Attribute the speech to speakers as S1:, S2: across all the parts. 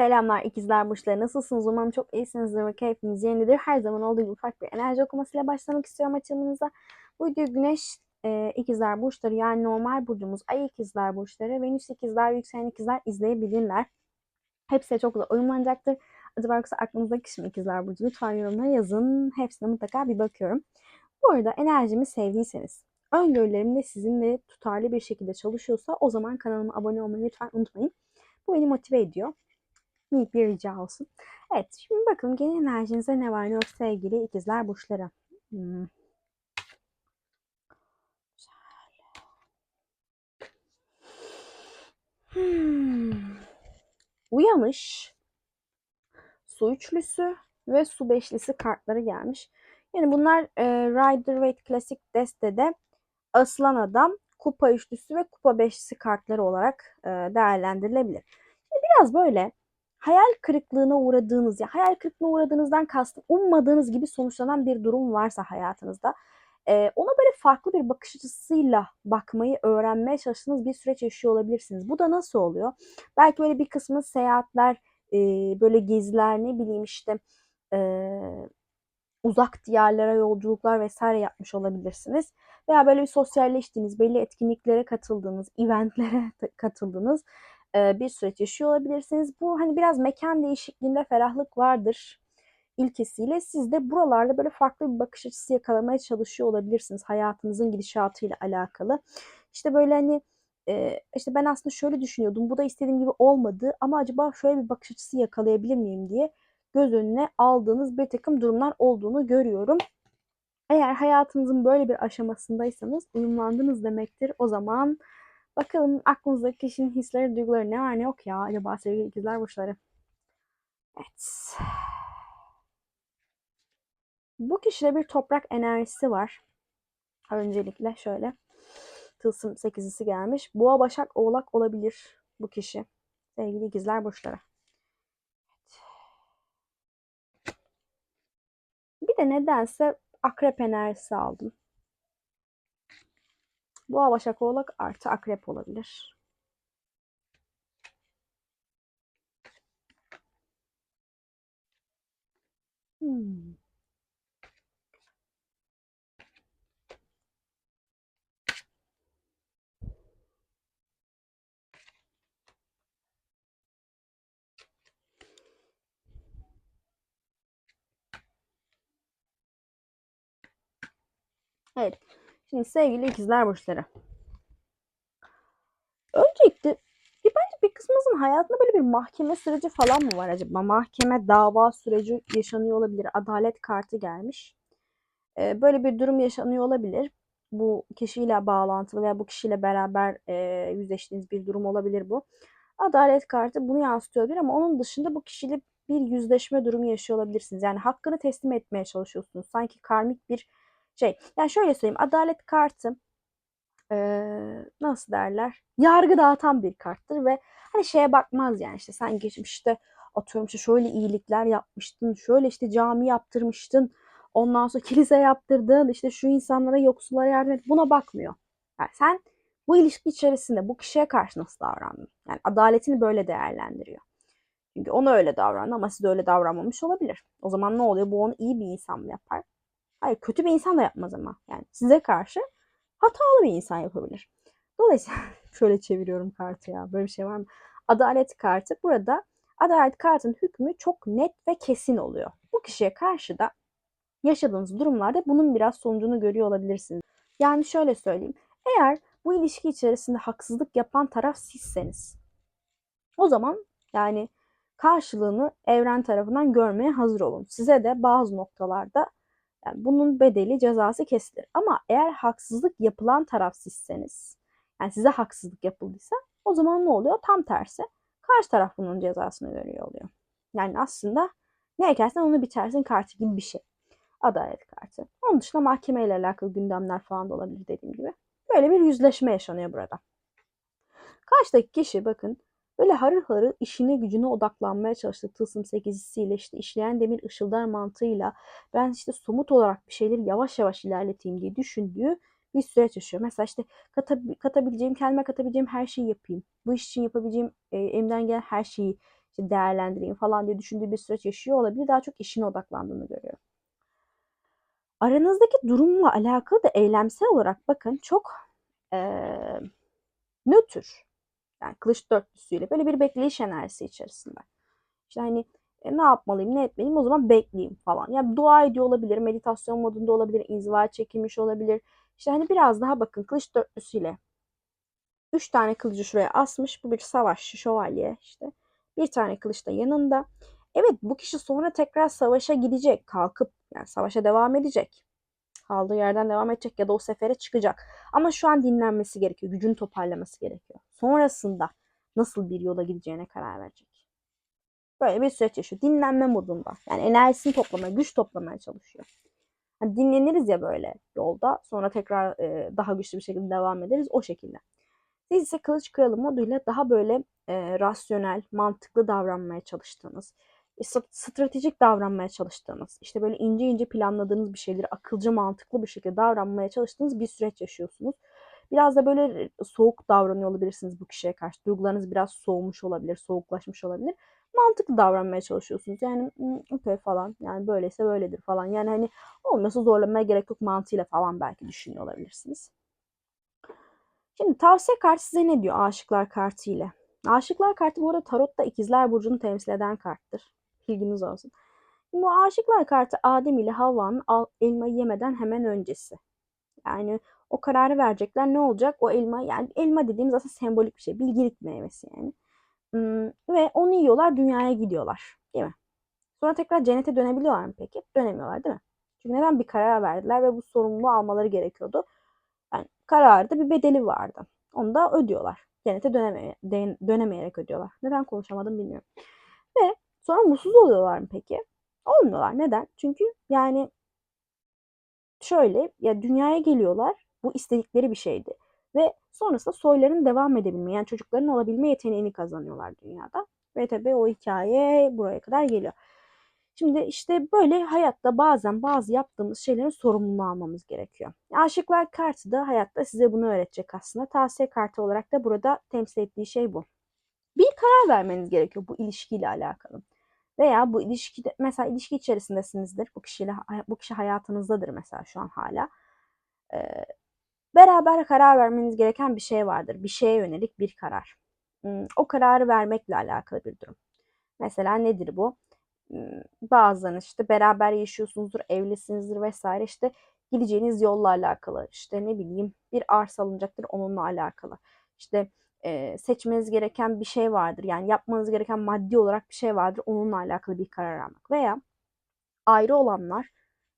S1: Selamlar ikizler burçları. Nasılsınız? Umarım çok iyisinizdir ve keyfiniz yerindedir. Her zaman olduğu gibi ufak bir enerji okumasıyla başlamak istiyorum açılımınıza. Bu video güneş e, ikizler burçları yani normal burcumuz ay ikizler burçları, venüs ikizler, yükselen ikizler izleyebilirler. Hepsi çok da uyumlanacaktır. Acaba yoksa aklınızdaki kişi mi ikizler burcu? Lütfen yorumlara yazın. Hepsine mutlaka bir bakıyorum. Bu arada enerjimi sevdiyseniz, öngörülerim de sizinle tutarlı bir şekilde çalışıyorsa o zaman kanalıma abone olmayı lütfen unutmayın. Bu beni motive ediyor minik bir rica olsun. Evet şimdi bakın genel enerjinize ne var ne yok sevgili ikizler burçları. Hmm. Hmm. Uyanış, su üçlüsü ve su beşlisi kartları gelmiş. Yani bunlar e, Rider Waite Klasik destede Aslan Adam, Kupa üçlüsü ve Kupa beşlisi kartları olarak e, değerlendirilebilir. Biraz böyle hayal kırıklığına uğradığınız ya hayal kırıklığına uğradığınızdan kastım ummadığınız gibi sonuçlanan bir durum varsa hayatınızda e, ona böyle farklı bir bakış açısıyla bakmayı öğrenmeye çalıştığınız bir süreç yaşıyor olabilirsiniz. Bu da nasıl oluyor? Belki böyle bir kısmı seyahatler, e, böyle geziler ne bileyim işte e, uzak diyarlara yolculuklar vesaire yapmış olabilirsiniz. Veya böyle bir sosyalleştiğiniz, belli etkinliklere katıldığınız, eventlere katıldığınız bir süreç yaşıyor olabilirsiniz. Bu hani biraz mekan değişikliğinde ferahlık vardır ilkesiyle siz de buralarda böyle farklı bir bakış açısı yakalamaya çalışıyor olabilirsiniz hayatınızın gidişatıyla alakalı. İşte böyle hani işte ben aslında şöyle düşünüyordum bu da istediğim gibi olmadı ama acaba şöyle bir bakış açısı yakalayabilir miyim diye göz önüne aldığınız bir takım durumlar olduğunu görüyorum. Eğer hayatınızın böyle bir aşamasındaysanız uyumlandınız demektir. O zaman Bakalım aklınızdaki kişinin hisleri, duyguları ne var ne yok ya acaba sevgili ikizler burçları. Evet. Bu kişide bir toprak enerjisi var. Öncelikle şöyle. Tılsım 8'lisi gelmiş. Boğa, Başak, Oğlak olabilir bu kişi. Sevgili ikizler burçları. Bir de nedense akrep enerjisi aldım. Boğa, Başak, Oğlak artı Akrep olabilir. Hmm. Evet. Şimdi sevgili ikizler burçları. Öncelikle bir bence bir kısmımızın hayatında böyle bir mahkeme süreci falan mı var acaba? Mahkeme dava süreci yaşanıyor olabilir. Adalet kartı gelmiş. Ee, böyle bir durum yaşanıyor olabilir. Bu kişiyle bağlantılı veya bu kişiyle beraber e, yüzleştiğiniz bir durum olabilir bu. Adalet kartı bunu yansıtıyor olabilir ama onun dışında bu kişiyle bir yüzleşme durumu yaşıyor olabilirsiniz. Yani hakkını teslim etmeye çalışıyorsunuz. Sanki karmik bir şey. Yani şöyle söyleyeyim. Adalet kartı ee, nasıl derler? Yargı dağıtan bir karttır ve hani şeye bakmaz yani işte sen geçmişte atıyorum işte şöyle iyilikler yapmıştın, şöyle işte cami yaptırmıştın, ondan sonra kilise yaptırdın, işte şu insanlara yoksullara yardım et. Buna bakmıyor. Yani sen bu ilişki içerisinde bu kişiye karşı nasıl davrandın? Yani adaletini böyle değerlendiriyor. Çünkü ona öyle davrandı ama siz öyle davranmamış olabilir. O zaman ne oluyor? Bu onu iyi bir insan mı yapar? Hayır kötü bir insan da yapmaz ama. Yani size karşı hatalı bir insan yapabilir. Dolayısıyla şöyle çeviriyorum kartı ya. Böyle bir şey var mı? Adalet kartı. Burada adalet kartının hükmü çok net ve kesin oluyor. Bu kişiye karşı da yaşadığınız durumlarda bunun biraz sonucunu görüyor olabilirsiniz. Yani şöyle söyleyeyim. Eğer bu ilişki içerisinde haksızlık yapan taraf sizseniz o zaman yani karşılığını evren tarafından görmeye hazır olun. Size de bazı noktalarda yani bunun bedeli cezası kesilir. Ama eğer haksızlık yapılan taraf sizseniz, yani size haksızlık yapıldıysa o zaman ne oluyor? Tam tersi. Karşı taraf bunun cezasını görüyor oluyor. Yani aslında ne ekersen onu bitersin kartı gibi bir şey. Adalet kartı. Onun dışında mahkemeyle alakalı gündemler falan da olabilir dediğim gibi. Böyle bir yüzleşme yaşanıyor burada. Karşıdaki kişi bakın Böyle harıl harıl işine gücüne odaklanmaya çalıştı tılsım sekizisiyle işte işleyen demir ışıldar mantığıyla ben işte somut olarak bir şeyleri yavaş yavaş ilerleteyim diye düşündüğü bir süreç yaşıyor. Mesela işte katab- katabileceğim, kelime katabileceğim her şeyi yapayım. Bu iş için yapabileceğim e, elimden gelen her şeyi işte değerlendireyim falan diye düşündüğü bir süreç yaşıyor olabilir. Daha çok işine odaklandığını görüyor. Aranızdaki durumla alakalı da eylemsel olarak bakın çok eee nötr. Yani kılıç dörtlüsüyle böyle bir bekleyiş enerjisi içerisinde. İşte hani e, ne yapmalıyım, ne etmeliyim o zaman bekleyeyim falan. Yani dua ediyor olabilir, meditasyon modunda olabilir, inziva çekilmiş olabilir. İşte hani biraz daha bakın kılıç dörtlüsüyle. Üç tane kılıcı şuraya asmış. Bu bir savaşçı, şövalye işte. Bir tane kılıç da yanında. Evet bu kişi sonra tekrar savaşa gidecek. Kalkıp yani savaşa devam edecek. Kaldığı yerden devam edecek ya da o sefere çıkacak. Ama şu an dinlenmesi gerekiyor. Gücünü toparlaması gerekiyor. Sonrasında nasıl bir yola gideceğine karar verecek. Böyle bir süreç yaşıyor. Dinlenme modunda. Yani enerjisini toplamaya, güç toplamaya çalışıyor. Hani dinleniriz ya böyle yolda. Sonra tekrar e, daha güçlü bir şekilde devam ederiz. O şekilde. Siz ise kılıç kralı moduyla daha böyle e, rasyonel, mantıklı davranmaya çalıştığınız, stratejik davranmaya çalıştığınız, işte böyle ince ince planladığınız bir şeyleri akılcı, mantıklı bir şekilde davranmaya çalıştığınız bir süreç yaşıyorsunuz. Biraz da böyle soğuk davranıyor olabilirsiniz bu kişiye karşı. Duygularınız biraz soğumuş olabilir, soğuklaşmış olabilir. Mantıklı davranmaya çalışıyorsunuz. Yani okey falan. Yani böyleyse böyledir falan. Yani hani olmasa zorlamaya gerek yok mantığıyla falan belki düşünüyor olabilirsiniz. Şimdi tavsiye kartı size ne diyor aşıklar kartı ile? Aşıklar kartı bu arada tarotta ikizler burcunu temsil eden karttır. Bilginiz olsun. Bu aşıklar kartı Adem ile Havva'nın elmayı yemeden hemen öncesi. Yani o kararı verecekler. Ne olacak? O elma yani elma dediğimiz aslında sembolik bir şey. Bilgilik meyvesi yani. Hmm, ve onu yiyorlar dünyaya gidiyorlar. Değil mi? Sonra tekrar cennete dönebiliyorlar mı peki? Dönemiyorlar değil mi? Çünkü neden bir karar verdiler ve bu sorumluluğu almaları gerekiyordu. Yani kararda bir bedeli vardı. Onu da ödüyorlar. Cennete döneme, dönemeyerek ödüyorlar. Neden konuşamadım bilmiyorum. Ve sonra mutsuz oluyorlar mı peki? Olmuyorlar. Neden? Çünkü yani şöyle ya dünyaya geliyorlar. Bu istedikleri bir şeydi. Ve sonrasında soyların devam edebilme yani çocukların olabilme yeteneğini kazanıyorlar dünyada. Ve tabii o hikaye buraya kadar geliyor. Şimdi işte böyle hayatta bazen bazı yaptığımız şeylerin sorumluluğunu almamız gerekiyor. Aşıklar kartı da hayatta size bunu öğretecek aslında. Tavsiye kartı olarak da burada temsil ettiği şey bu. Bir karar vermeniz gerekiyor bu ilişkiyle alakalı. Veya bu ilişkide mesela ilişki içerisindesinizdir. Bu kişiyle bu kişi hayatınızdadır mesela şu an hala. Ee, beraber karar vermeniz gereken bir şey vardır. Bir şeye yönelik bir karar. O kararı vermekle alakalı bir durum. Mesela nedir bu? Bazen işte beraber yaşıyorsunuzdur, evlisinizdir vesaire işte gideceğiniz yolla alakalı. İşte ne bileyim bir arsa alınacaktır onunla alakalı. İşte e, seçmeniz gereken bir şey vardır. Yani yapmanız gereken maddi olarak bir şey vardır. Onunla alakalı bir karar almak. Veya ayrı olanlar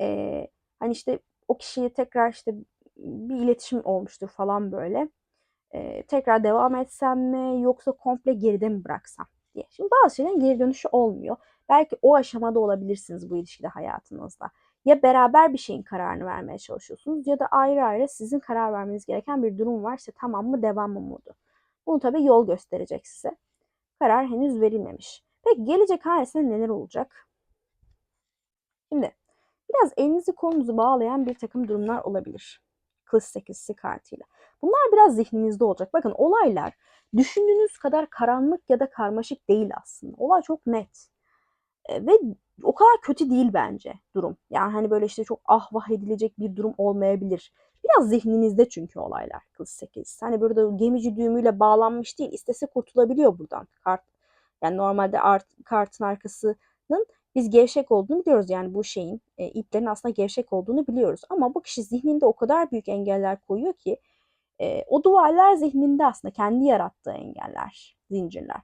S1: e, hani işte o kişiyi tekrar işte bir iletişim olmuştur falan böyle. E, tekrar devam etsem mi yoksa komple geride mi bıraksam diye. Şimdi bazı şeylerin geri dönüşü olmuyor. Belki o aşamada olabilirsiniz bu ilişkide hayatınızda. Ya beraber bir şeyin kararını vermeye çalışıyorsunuz ya da ayrı ayrı sizin karar vermeniz gereken bir durum var. İşte tamam mı devam mı modu. Bunu tabii yol gösterecek size. Karar henüz verilmemiş. Peki gelecek hanesinde neler olacak? Şimdi biraz elinizi kolunuzu bağlayan bir takım durumlar olabilir. Kılıç sekizisi kartıyla. Bunlar biraz zihninizde olacak. Bakın olaylar düşündüğünüz kadar karanlık ya da karmaşık değil aslında. Olay çok net. E, ve o kadar kötü değil bence durum. Yani hani böyle işte çok ah vah edilecek bir durum olmayabilir. Biraz zihninizde çünkü olaylar kız 8. Hani burada gemici düğümüyle bağlanmış değil. İstese kurtulabiliyor buradan. Kart yani normalde art, kartın arkasının biz gevşek olduğunu biliyoruz. Yani bu şeyin e, iplerin aslında gevşek olduğunu biliyoruz. Ama bu kişi zihninde o kadar büyük engeller koyuyor ki e, o duvarlar zihninde aslında kendi yarattığı engeller, zincirler.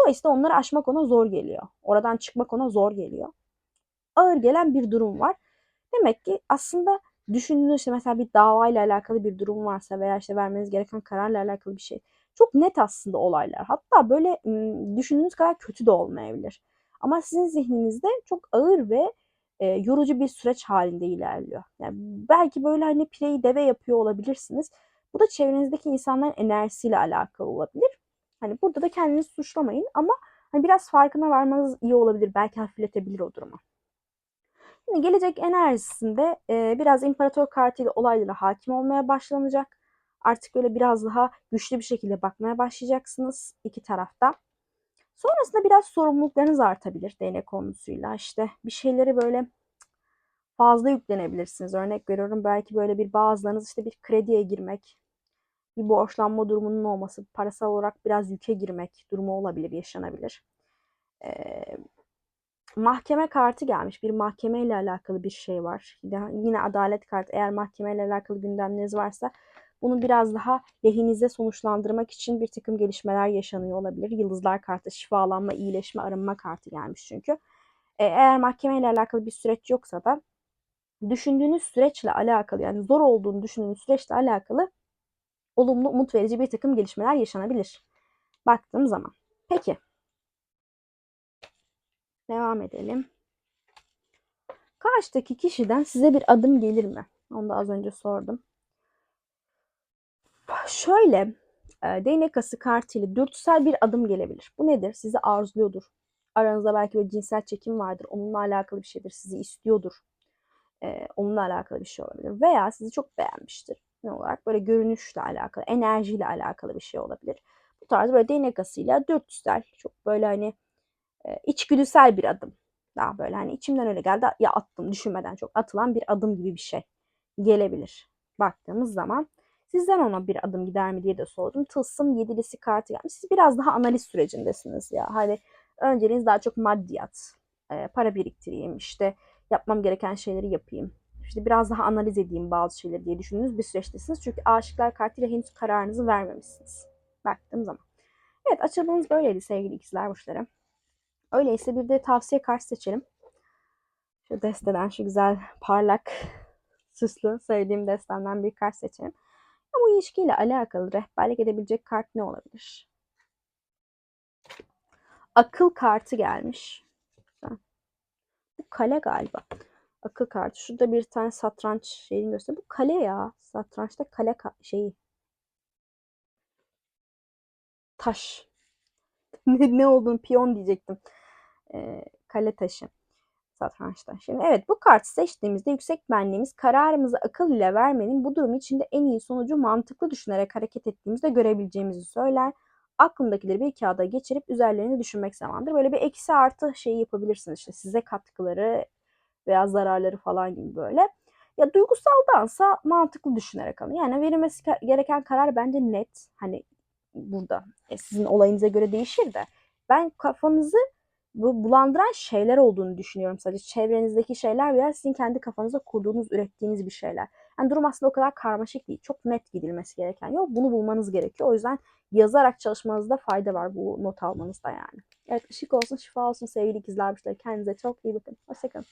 S1: Dolayısıyla onları aşmak ona zor geliyor. Oradan çıkmak ona zor geliyor. Ağır gelen bir durum var. Demek ki aslında düşündüğünüz işte mesela bir davayla alakalı bir durum varsa veya işte vermeniz gereken kararla alakalı bir şey. Çok net aslında olaylar. Hatta böyle düşündüğünüz kadar kötü de olmayabilir. Ama sizin zihninizde çok ağır ve e, yorucu bir süreç halinde ilerliyor. Yani belki böyle hani pireyi deve yapıyor olabilirsiniz. Bu da çevrenizdeki insanların enerjisiyle alakalı olabilir. Hani burada da kendinizi suçlamayın ama hani biraz farkına varmanız iyi olabilir. Belki hafifletebilir o durumu. Şimdi gelecek enerjisinde e, biraz imparator kartıyla olaylara hakim olmaya başlanacak. Artık böyle biraz daha güçlü bir şekilde bakmaya başlayacaksınız iki tarafta. Sonrasında biraz sorumluluklarınız artabilir değnek konusuyla. İşte bir şeyleri böyle fazla yüklenebilirsiniz. Örnek veriyorum belki böyle bir bazılarınız işte bir krediye girmek, bir borçlanma durumunun olması, parasal olarak biraz yüke girmek durumu olabilir, yaşanabilir. Ee, mahkeme kartı gelmiş. Bir mahkeme ile alakalı bir şey var. Yine adalet kartı. Eğer mahkeme ile alakalı gündemleriniz varsa bunu biraz daha lehinize sonuçlandırmak için bir takım gelişmeler yaşanıyor olabilir. Yıldızlar kartı, şifalanma, iyileşme, arınma kartı gelmiş çünkü. Ee, eğer mahkeme ile alakalı bir süreç yoksa da düşündüğünüz süreçle alakalı yani zor olduğunu düşündüğünüz süreçle alakalı olumlu, umut verici bir takım gelişmeler yaşanabilir. Baktığım zaman. Peki. Devam edelim. Karşıdaki kişiden size bir adım gelir mi? Onu da az önce sordum. Şöyle, e, değnek ası kartıyla dürtüsel bir adım gelebilir. Bu nedir? Sizi arzuluyordur. Aranızda belki bir cinsel çekim vardır. Onunla alakalı bir şeydir. Sizi istiyordur. E, onunla alakalı bir şey olabilir. Veya sizi çok beğenmiştir. Ne olarak? Böyle görünüşle alakalı, enerjiyle alakalı bir şey olabilir. Bu tarz böyle değnek asıyla dürtüsel, çok böyle hani içgüdüsel bir adım. Daha böyle hani içimden öyle geldi ya attım düşünmeden çok atılan bir adım gibi bir şey gelebilir. Baktığımız zaman sizden ona bir adım gider mi diye de sordum. Tılsım yedilisi kartı gelmiş. Siz biraz daha analiz sürecindesiniz ya. Hani önceliğiniz daha çok maddiyat. E, para biriktireyim işte yapmam gereken şeyleri yapayım. İşte biraz daha analiz edeyim bazı şeyleri diye düşündüğünüz bir süreçtesiniz. Çünkü aşıklar kartıyla henüz kararınızı vermemişsiniz. Baktığım zaman. Evet açılımımız böyleydi sevgili ikizler burçları. Öyleyse bir de tavsiye kart seçelim. Şu desteden şu güzel parlak süslü sevdiğim destenden bir kart seçelim. Ya bu ilişkiyle alakalı rehberlik edebilecek kart ne olabilir? Akıl kartı gelmiş. Bu kale galiba. Akıl kartı. Şurada bir tane satranç şeyini gösteriyor. Bu kale ya. Satrançta kale ka şeyi. Taş. ne, ne olduğunu piyon diyecektim. Ee, kale taşı. Satrançta. Şimdi evet bu kartı seçtiğimizde yüksek benliğimiz kararımızı akıl ile vermenin bu durum içinde en iyi sonucu mantıklı düşünerek hareket ettiğimizde görebileceğimizi söyler. Aklındakileri bir kağıda geçirip üzerlerini düşünmek zamandır. Böyle bir eksi artı şeyi yapabilirsiniz işte size katkıları veya zararları falan gibi böyle. Ya duygusaldansa mantıklı düşünerek alın. Yani verilmesi gereken karar bence net. Hani burada e, sizin olayınıza göre değişir de ben kafanızı bu bulandıran şeyler olduğunu düşünüyorum sadece. Çevrenizdeki şeyler veya sizin kendi kafanızda kurduğunuz, ürettiğiniz bir şeyler. Yani durum aslında o kadar karmaşık değil. Çok net gidilmesi gereken yol. Bunu bulmanız gerekiyor. O yüzden yazarak çalışmanızda fayda var bu not almanızda yani. Evet ışık olsun, şifa olsun sevgili ikizler. Kendinize çok iyi bakın. Hoşçakalın.